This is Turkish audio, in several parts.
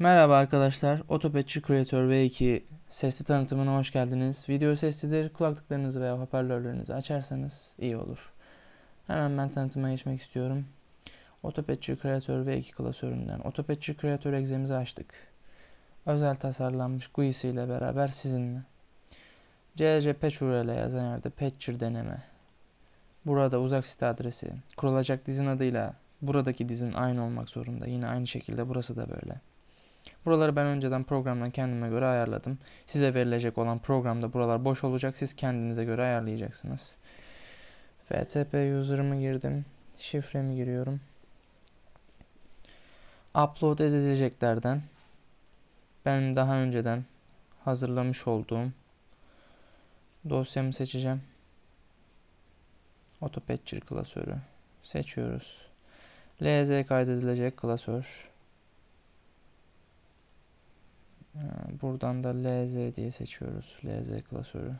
Merhaba arkadaşlar, Otopetçi Creator V2 sesli tanıtımına hoş geldiniz. Video seslidir, kulaklıklarınızı veya hoparlörlerinizi açarsanız iyi olur. Hemen ben tanıtıma geçmek istiyorum. Otopetçi Creator V2 klasöründen Otopetçi Creator egzemizi açtık. Özel tasarlanmış GUI'si ile beraber sizinle. CLC Patch URL yazan yerde Patcher deneme. Burada uzak site adresi. Kurulacak dizin adıyla buradaki dizin aynı olmak zorunda. Yine aynı şekilde burası da böyle. Buraları ben önceden programdan kendime göre ayarladım. Size verilecek olan programda buralar boş olacak. Siz kendinize göre ayarlayacaksınız. FTP user'ımı girdim. Şifremi giriyorum. Upload edileceklerden ben daha önceden hazırlamış olduğum dosyamı seçeceğim. Autopatcher klasörü seçiyoruz. LZ kaydedilecek klasör. Ee, Buradan da LZ diye seçiyoruz. LZ klasörü.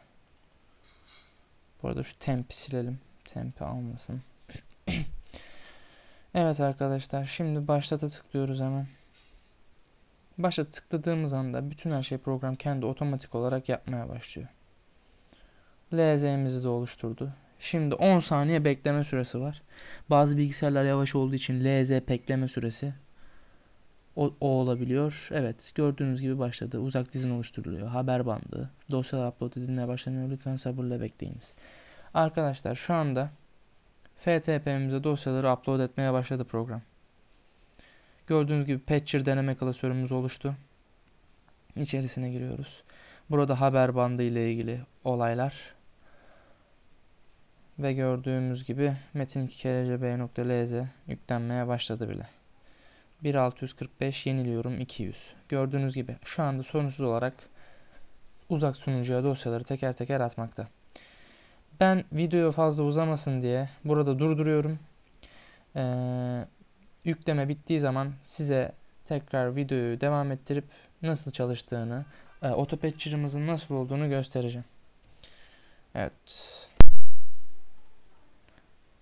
Bu arada şu tempi silelim. Tempi almasın. evet arkadaşlar. Şimdi başlata tıklıyoruz hemen. Başta tıkladığımız anda bütün her şey program kendi otomatik olarak yapmaya başlıyor. LZ'mizi de oluşturdu. Şimdi 10 saniye bekleme süresi var. Bazı bilgisayarlar yavaş olduğu için LZ bekleme süresi o, o olabiliyor. Evet gördüğünüz gibi başladı. Uzak dizin oluşturuluyor. Haber bandı. Dosyalar upload edilmeye başlanıyor. Lütfen sabırla bekleyiniz. Arkadaşlar şu anda FTP'mize dosyaları upload etmeye başladı program. Gördüğünüz gibi Patcher deneme klasörümüz oluştu. İçerisine giriyoruz. Burada haber bandı ile ilgili olaylar. Ve gördüğümüz gibi metin 2 kere cb.lz yüklenmeye başladı bile. 1645 yeniliyorum 200. Gördüğünüz gibi şu anda sorunsuz olarak uzak sunucuya dosyaları teker teker atmakta. Ben video fazla uzamasın diye burada durduruyorum. Ee, yükleme bittiği zaman size tekrar videoyu devam ettirip nasıl çalıştığını, e, otopatcher'ımızın nasıl olduğunu göstereceğim. Evet.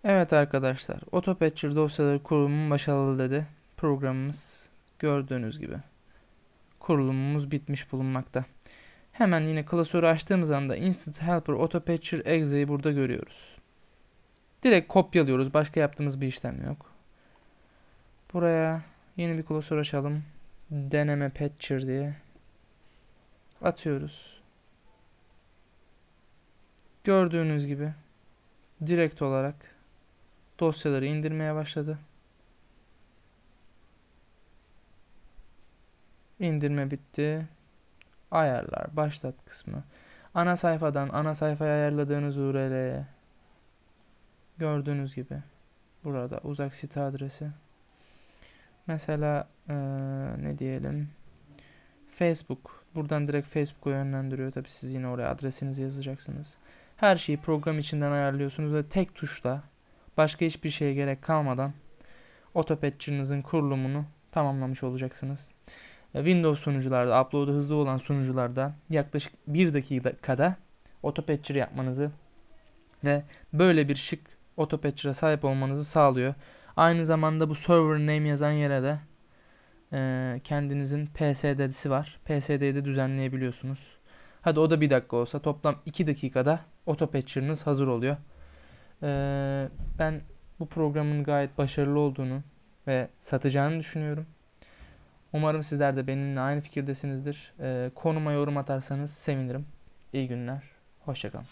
Evet arkadaşlar, Autopatcher dosyaları kurulumu başarılı dedi programımız gördüğünüz gibi kurulumumuz bitmiş bulunmakta. Hemen yine klasörü açtığımız anda Instant Helper Autopatcher Exe'yi burada görüyoruz. Direkt kopyalıyoruz. Başka yaptığımız bir işlem yok. Buraya yeni bir klasör açalım. Deneme Patcher diye. Atıyoruz. Gördüğünüz gibi direkt olarak dosyaları indirmeye başladı. İndirme bitti. Ayarlar, başlat kısmı. Ana sayfadan ana sayfaya ayarladığınız URL'ye gördüğünüz gibi burada uzak site adresi. Mesela ee, ne diyelim? Facebook. Buradan direkt Facebook'a yönlendiriyor. Tabi siz yine oraya adresinizi yazacaksınız. Her şeyi program içinden ayarlıyorsunuz ve tek tuşla başka hiçbir şeye gerek kalmadan Autopatcher'ınızın kurulumunu tamamlamış olacaksınız. Windows sunucularda, upload'u hızlı olan sunucularda yaklaşık 1 dakikada autopatcher yapmanızı ve böyle bir şık autopatcher'a sahip olmanızı sağlıyor. Aynı zamanda bu server name yazan yere de e, kendinizin PSD'si var. PSD'yi de düzenleyebiliyorsunuz. Hadi o da bir dakika olsa toplam 2 dakikada autopatcher'ınız hazır oluyor. E, ben bu programın gayet başarılı olduğunu ve satacağını düşünüyorum. Umarım sizler de benimle aynı fikirdesinizdir. Ee, konuma yorum atarsanız sevinirim. İyi günler. Hoşçakalın.